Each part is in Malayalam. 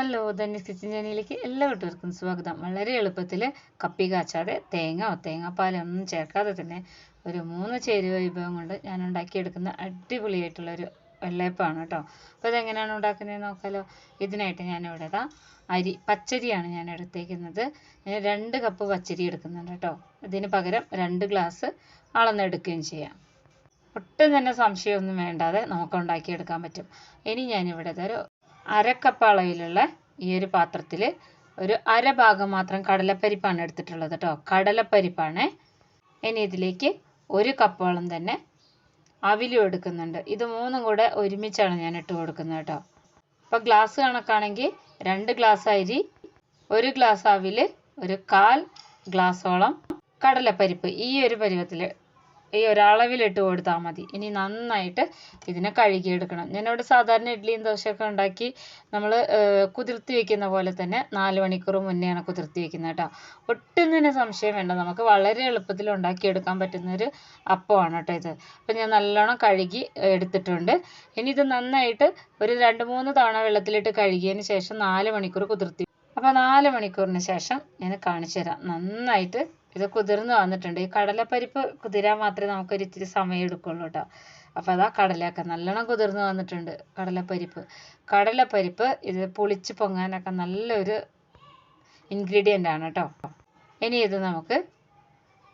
ഹലോ ധന്യ കിച്ചൻ ചാനലിലേക്ക് എല്ലാവർക്കും സ്വാഗതം. വളരെ എളുപ്പത്തിൽ കപ്പി കാച്ചാതെ തേങ്ങ തേങ്ങാപ്പാലൊന്നും ചേർക്കാതെ തന്നെ ഒരു മൂന്ന് ചേരുവ വിഭവം കൊണ്ട് ഞാൻ ഉണ്ടാക്കിയെടുക്കുന്ന അടിപൊളിയായിട്ടുള്ള ഒരു വെള്ളയപ്പമാണ് കേട്ടോ. അപ്പോൾ ഇതെങ്ങനെയാണ് ഉണ്ടാക്കുന്നത് നോക്കാലോ. ഇതിനായിട്ട് ഞാനിവിടെ ഇതാ അരി പച്ചരിയാണ് ഞാൻ എടുത്തേക്കുന്നത്. ഞാൻ രണ്ട് കപ്പ് പച്ചരി എടുക്കുന്നുണ്ട് കേട്ടോ. ഇതിന് പകരം രണ്ട് ഗ്ലാസ് അളന്നെടുക്കുകയും ചെയ്യാം. ഒട്ടും തന്നെ സംശയമൊന്നും വേണ്ടാതെ നമുക്ക് ഉണ്ടാക്കിയെടുക്കാൻ പറ്റും. ഇനി ഞാനിവിടെ ഒരു അരക്കപ്പ് അളവിലുള്ള ഈ ഒരു പാത്രത്തിൽ ഒരു അര ഭാഗം മാത്രം കടലപ്പരിപ്പാണ് എടുത്തിട്ടുള്ളത് കേട്ടോ കടലപ്പരിപ്പാണ്. ഇനി ഇതിലേക്ക് ഒരു കപ്പോളം തന്നെ അവിലും എടുക്കുന്നുണ്ട്. ഇത് മൂന്നും കൂടെ ഒരുമിച്ചാണ് ഞാൻ ഇട്ട് കൊടുക്കുന്നത് കേട്ടോ അപ്പോൾ ഗ്ലാസ് കണക്കാണെങ്കിൽ രണ്ട് ഗ്ലാസ് അരി ഒരു ഗ്ലാസ് അവിൽ ഒരു കാൽ ഗ്ലാസോളം കടലപ്പരിപ്പ് ഈ ഒരു പരുവത്തിൽ ഈ ഒരളവിലിട്ട് കൊടുത്താൽ മതി. ഇനി നന്നായിട്ട് ഇതിനെ കഴുകി കഴുകിയെടുക്കണം. ഞാനിവിടെ സാധാരണ ഇഡ്ഡലിയും ദോശയൊക്കെ ഉണ്ടാക്കി നമ്മൾ കുതിർത്തി വെക്കുന്ന പോലെ തന്നെ നാല് മണിക്കൂർ മുന്നെയാണ് കുതിർത്തി വെക്കുന്നത് കേട്ടോ. ഒട്ടും തന്നെ സംശയം വേണ്ട. നമുക്ക് വളരെ എളുപ്പത്തിൽ ഉണ്ടാക്കിയെടുക്കാൻ പറ്റുന്ന ഒരു അപ്പമാണ് കേട്ടോ ഇത്. അപ്പം ഞാൻ നല്ലോണം കഴുകി എടുത്തിട്ടുണ്ട്. ഇനി ഇത് നന്നായിട്ട് ഒരു രണ്ട് മൂന്ന് തവണ വെള്ളത്തിലിട്ട് കഴുകിയതിന് ശേഷം നാല് മണിക്കൂർ കുതിർത്തി. അപ്പോൾ നാല് മണിക്കൂറിന് ശേഷം ഞാൻ കാണിച്ചു തരാം നന്നായിട്ട് ഇത് കുതിർന്ന് വന്നിട്ടുണ്ട്. ഈ കടലപ്പരിപ്പ് കുതിരാൻ മാത്രമേ നമുക്കൊരു ഇത്തിരി സമയം എടുക്കുള്ളൂ കേട്ടോ അപ്പോൾ അതാ കടലയൊക്കെ നല്ലോണം കുതിർന്ന് വന്നിട്ടുണ്ട് കടലപ്പരിപ്പ്. കടലപ്പരിപ്പ് ഇത് പുളിച്ച് പൊങ്ങാനൊക്കെ നല്ലൊരു ഇൻഗ്രീഡിയന്റ് ആണ് കേട്ടോ ഇനി ഇത് നമുക്ക്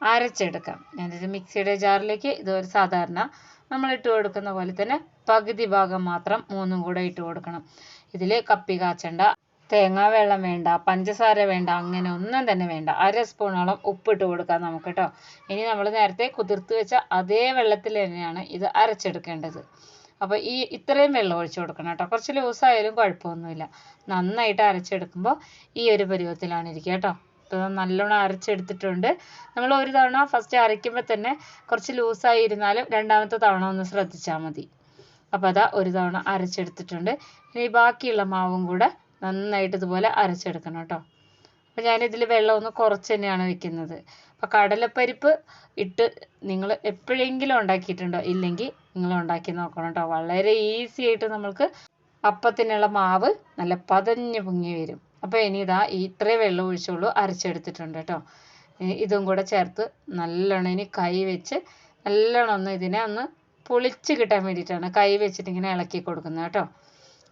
അരച്ചെടുക്കാം. ഞാനിത് മിക്സിയുടെ ജാറിലേക്ക് ഇതൊരു സാധാരണ നമ്മൾ ഇട്ട് കൊടുക്കുന്ന പോലെ തന്നെ പകുതി ഭാഗം മാത്രം മൂന്നും കൂടെ ഇട്ട് കൊടുക്കണം. ഇതിൽ കപ്പി കാച്ചണ്ട തേങ്ങാ വെള്ളം വേണ്ട പഞ്ചസാര വേണ്ട അങ്ങനെ ഒന്നും തന്നെ വേണ്ട. അര സ്പൂണോളം ഉപ്പിട്ട് കൊടുക്കാം നമുക്ക് കേട്ടോ ഇനി നമ്മൾ നേരത്തെ കുതിർത്ത് വെച്ച അതേ വെള്ളത്തിൽ തന്നെയാണ് ഇത് അരച്ചെടുക്കേണ്ടത്. അപ്പോൾ ഈ ഇത്രയും വെള്ളം ഒഴിച്ച് കൊടുക്കണം കേട്ടോ കുറച്ച് ലൂസായാലും കുഴപ്പമൊന്നുമില്ല. നന്നായിട്ട് അരച്ചെടുക്കുമ്പോൾ ഈ ഒരു പരുവത്തിലാണ് ഇരിക്കുക കേട്ടോ ഇപ്പോൾ നല്ലോണം അരച്ചെടുത്തിട്ടുണ്ട്. നമ്മൾ ഒരു തവണ ഫസ്റ്റ് അരയ്ക്കുമ്പോൾ തന്നെ കുറച്ച് ലൂസായി ഇരുന്നാലും രണ്ടാമത്തെ തവണ ഒന്ന് ശ്രദ്ധിച്ചാൽ മതി. അപ്പോൾ അതാ ഒരു തവണ അരച്ചെടുത്തിട്ടുണ്ട്. ഇനി ബാക്കിയുള്ള മാവും കൂടെ നന്നായിട്ട് ഇതുപോലെ അരച്ചെടുക്കണം കേട്ടോ. അപ്പോൾ ഞാനിതിൽ വെള്ളം ഒന്ന് കുറച്ച് തന്നെയാണ് വെക്കുന്നത്. അപ്പോൾ കടലപ്പരിപ്പ് ഇട്ട് നിങ്ങൾ എപ്പോഴെങ്കിലും ഉണ്ടാക്കിയിട്ടുണ്ടോ? ഇല്ലെങ്കിൽ നിങ്ങൾ ഉണ്ടാക്കി നോക്കണം കേട്ടോ. വളരെ ഈസി ആയിട്ട് നമ്മൾക്ക് അപ്പത്തിനുള്ള മാവ് നല്ല പതഞ്ഞു പൊങ്ങി വരും. അപ്പോൾ ഇനി ഇതാ ഇത്രയും വെള്ളം ഒഴിച്ചുള്ളൂ അരച്ചെടുത്തിട്ടുണ്ട് കേട്ടോ. ഇതും കൂടെ ചേർത്ത് നല്ലോണം ഇനി കൈ വെച്ച് നല്ലോണം ഒന്ന് ഇതിനെ ഒന്ന് പൊളിച്ച് കിട്ടാൻ വേണ്ടിയിട്ടാണ് കൈ വെച്ചിട്ട് ഇങ്ങനെ ഇളക്കി കൊടുക്കുന്നത് കേട്ടോ.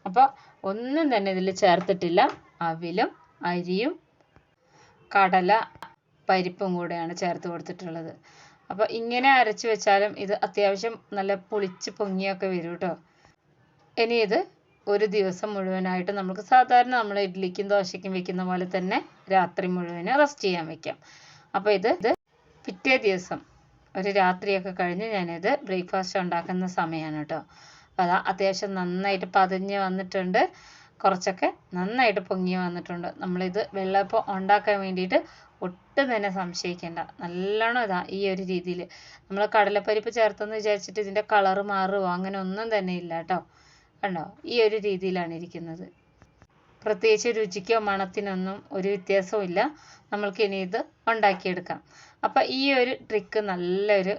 അപ്പോൾ ഒന്നും തന്നെ ഇതിൽ ചേർത്തിട്ടില്ല. അവിലും അരിയും കടല പരിപ്പും കൂടെയാണ് ചേർത്ത് കൊടുത്തിട്ടുള്ളത്. അപ്പോൾ ഇങ്ങനെ അരച്ച് വെച്ചാലും ഇത് അത്യാവശ്യം നല്ല പുളിച്ച് പൊങ്ങിയൊക്കെ വരും കേട്ടോ ഇനി ഇത് ഒരു ദിവസം മുഴുവനായിട്ട് നമുക്ക് സാധാരണ നമ്മൾ ഇഡ്ഡലിക്കും ദോശയ്ക്കും വെക്കുന്ന പോലെ തന്നെ രാത്രി മുഴുവൻ റെസ്റ്റ് ചെയ്യാൻ വെക്കാം. അപ്പോൾ ഇത് ഇത് പിറ്റേ ദിവസം ഒരു രാത്രിയൊക്കെ കഴിഞ്ഞ് ഞാനിത് ബ്രേക്ക്ഫാസ്റ്റ് ഉണ്ടാക്കുന്ന സമയമാണ് കേട്ടോ അപ്പോൾ അതാ അത്യാവശ്യം നന്നായിട്ട് പതിഞ്ഞ് വന്നിട്ടുണ്ട്. കുറച്ചൊക്കെ നന്നായിട്ട് പൊങ്ങി വന്നിട്ടുണ്ട്. നമ്മളിത് വെള്ളപ്പം ഉണ്ടാക്കാൻ വേണ്ടിയിട്ട് ഒട്ടും തന്നെ സംശയിക്കേണ്ട. നല്ലോണം ഇതാ ഈ ഒരു രീതിയിൽ നമ്മൾ കടലപ്പരിപ്പ് ചേർത്തെന്ന് വിചാരിച്ചിട്ട് ഇതിന്റെ കളറ് മാറുമോ അങ്ങനെ ഒന്നും തന്നെ ഇല്ല കേട്ടോ. കണ്ടോ? ഈ ഒരു രീതിയിലാണ് ഇരിക്കുന്നത്. പ്രത്യേകിച്ച് രുചിക്കോ മണത്തിനൊന്നും ഒരു വ്യത്യാസവും ഇല്ല. നമ്മൾക്ക് ഇനി ഇത് ഉണ്ടാക്കിയെടുക്കാം. അപ്പോൾ ഈ ഒരു ട്രിക്ക് നല്ലൊരു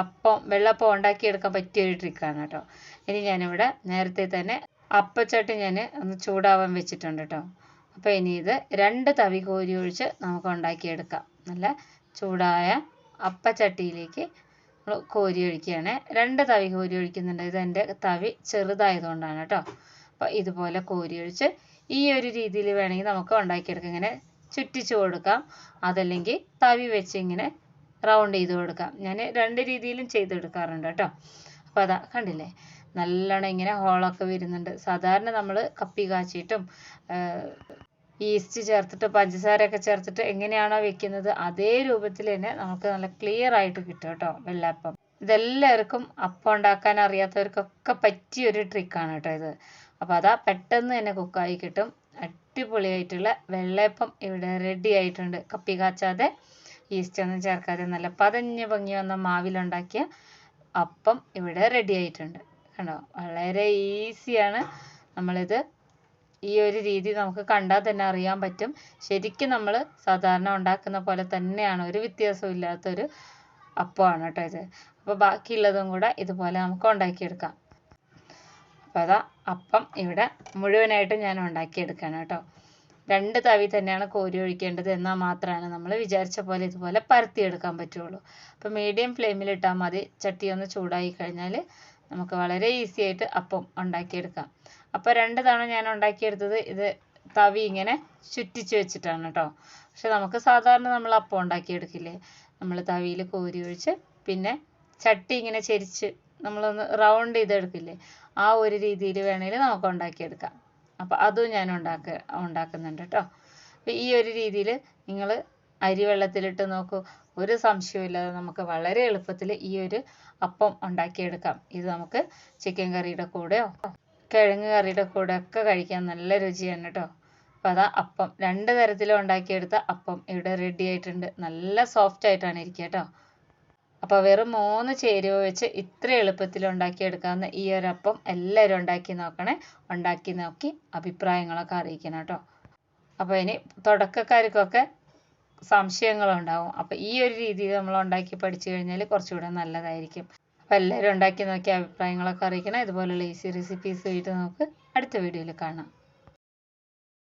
അപ്പം വെള്ളപ്പം ഉണ്ടാക്കിയെടുക്കാൻ പറ്റിയ ഒരു ട്രിക്കാണ് കേട്ടോ. ഇനി ഞാനിവിടെ നേരത്തെ തന്നെ അപ്പച്ചട്ടി ഞാൻ ഒന്ന് ചൂടാവാൻ വെച്ചിട്ടുണ്ട് കേട്ടോ. അപ്പോൾ ഇനി ഇത് രണ്ട് തവി കോരി ഒഴിച്ച് നമുക്ക് ഉണ്ടാക്കിയെടുക്കാം. നല്ല ചൂടായ അപ്പച്ചട്ടിയിലേക്ക് കോരി ഒഴിക്കുകയാണ്. രണ്ട് തവി കോരി ഒഴിക്കുന്നുണ്ട്. ഇത് എന്റെ തവി ചെറുതായതുകൊണ്ടാണ് കേട്ടോ. അപ്പോൾ ഇതുപോലെ കോരി ഒഴിച്ച് ഈ ഒരു രീതിയിൽ വേണമെങ്കിൽ നമുക്ക് ഉണ്ടാക്കിയെടുക്കാം. ഇങ്ങനെ ചുറ്റിച്ച് കൊടുക്കാം അതല്ലെങ്കിൽ തവി വെച്ച് ഇങ്ങനെ റൗണ്ട് ചെയ്ത് കൊടുക്കാം. ഞാൻ രണ്ട് രീതിയിലും ചെയ്തെടുക്കാറുണ്ട് കേട്ടോ. അപ്പോൾ അതാ കണ്ടില്ലേ? നല്ലോണം ഇങ്ങനെ ഹോളൊക്കെ വരുന്നുണ്ട്. സാധാരണ നമ്മൾ കപ്പി കാച്ചിയിട്ടും ഈസ്റ്റ് ചേർത്തിട്ട് പഞ്ചസാരയൊക്കെ ചേർത്തിട്ട് എങ്ങനെയാണോ വെക്കുന്നത് അതേ രൂപത്തിൽ തന്നെ നമുക്ക് നല്ല ക്ലിയർ ആയിട്ട് കിട്ടും കേട്ടോ വെള്ളപ്പം ഇതെല്ലാവർക്കും അപ്പം ഉണ്ടാക്കാൻ അറിയാത്തവർക്കൊക്കെ പറ്റിയ ഒരു ട്രിക്കാണ് കേട്ടോ ഇത്. അപ്പോൾ അതാ പെട്ടെന്ന് തന്നെ കുക്കായി കിട്ടും. അടിപൊളിയായിട്ടുള്ള വെള്ളയപ്പം ഇവിടെ റെഡി ആയിട്ടുണ്ട്. കപ്പി കാച്ചാതെ ഈസ്റ്റ് ഒന്നും ചേർക്കാതെ നല്ല പതഞ്ഞ് പൊങ്ങി വന്ന മാവിലുണ്ടാക്കിയ അപ്പം ഇവിടെ റെഡി ആയിട്ടുണ്ട്. കണ്ടോ? വളരെ ഈസിയാണ് നമ്മളിത് ഈ ഒരു രീതി നമുക്ക് കണ്ടാൽ തന്നെ അറിയാൻ പറ്റും. ശരിക്കും നമ്മൾ സാധാരണ ഉണ്ടാക്കുന്ന പോലെ തന്നെയാണ്. ഒരു വ്യത്യാസവും ഇല്ലാത്തൊരു അപ്പമാണ് കേട്ടോ ഇത്. അപ്പോൾ ബാക്കിയുള്ളതും കൂടെ ഇതുപോലെ നമുക്ക് ഉണ്ടാക്കിയെടുക്കാം. അപ്പോൾ അതാ അപ്പം ഇവിടെ മുഴുവനായിട്ട് ഞാൻ ഉണ്ടാക്കിയെടുക്കുകയാണ് കേട്ടോ. രണ്ട് തവി തന്നെയാണ് കോരി ഒഴിക്കേണ്ടത് എന്നാൽ മാത്രമാണ് നമ്മൾ വിചാരിച്ച പോലെ ഇതുപോലെ പരത്തിയെടുക്കാൻ പറ്റുള്ളൂ. അപ്പോൾ മീഡിയം ഫ്ലെയിമിൽ ഇട്ടാൽ മതി. ചട്ടി ഒന്ന് ചൂടായി കഴിഞ്ഞാൽ നമുക്ക് വളരെ ഈസി ആയിട്ട് അപ്പം ഉണ്ടാക്കിയെടുക്കാം. അപ്പോൾ രണ്ട് തവണ ഞാൻ ഉണ്ടാക്കിയെടുത്തത് ഇത് തവി ഇങ്ങനെ ചുറ്റിച്ച് വെച്ചിട്ടാണ് കേട്ടോ പക്ഷെ നമുക്ക് സാധാരണ നമ്മൾ അപ്പം ഉണ്ടാക്കിയെടുക്കില്ലേ? നമ്മൾ തവിയിൽ കോരി ഒഴിച്ച് പിന്നെ ചട്ടി ഇങ്ങനെ ചെരിച്ച് നമ്മളൊന്ന് റൗണ്ട് ചെയ്തെടുക്കില്ലേ? ആ ഒരു രീതിയിൽ വേണമെങ്കിൽ നമുക്ക് ഉണ്ടാക്കിയെടുക്കാം. അപ്പോൾ അതും ഞാൻ ഉണ്ടാക്ക ഉണ്ടാക്കുന്നുണ്ട് കേട്ടോ അപ്പോൾ ഈ ഒരു രീതിയിൽ നിങ്ങൾ അരി വെള്ളത്തിലിട്ട് നോക്കൂ. ഒരു സംശയമില്ലാതെ നമുക്ക് വളരെ എളുപ്പത്തിൽ ഈ ഒരു അപ്പം ഉണ്ടാക്കിയെടുക്കാം. ഇത് നമുക്ക് ചിക്കൻ കറിയുടെ കൂടെയോ കിഴങ്ങ് കറിയുടെ കൂടെ ഒക്കെ കഴിക്കാൻ നല്ല രുചിയാണ് കേട്ടോ അപ്പോൾ അതാ അപ്പം. രണ്ട് തരത്തിലും ഉണ്ടാക്കിയെടുത്ത അപ്പം ഇവിടെ റെഡി ആയിട്ടുണ്ട്. നല്ല സോഫ്റ്റ് ആയിട്ടാണ് ഇരിക്കുക കേട്ടോ അപ്പോൾ വെറും മൂന്ന് ചേരുവ വെച്ച് ഇത്ര എളുപ്പത്തിൽ ഉണ്ടാക്കിയെടുക്കാവുന്ന ഈ ഒരു അപ്പം എല്ലാവരും ഉണ്ടാക്കി നോക്കണേ. ഉണ്ടാക്കി നോക്കി അഭിപ്രായങ്ങളൊക്കെ അറിയിക്കണം കേട്ടോ. അപ്പോൾ ഇനി തുടക്കക്കാർക്കൊക്കെ സംശയങ്ങളുണ്ടാവും. അപ്പോൾ ഈ ഒരു രീതിയിൽ നമ്മൾ ഉണ്ടാക്കി പഠിച്ചു കഴിഞ്ഞാൽ കുറച്ചുകൂടെ നല്ലതായിരിക്കും. അപ്പോൾ എല്ലാവരും ഉണ്ടാക്കി നോക്കി അഭിപ്രായങ്ങളൊക്കെ അറിയിക്കണം. ഇതുപോലുള്ള ഈസി റെസിപ്പീസ് ആയിട്ട് നമുക്ക് അടുത്ത വീഡിയോയിൽ കാണാം.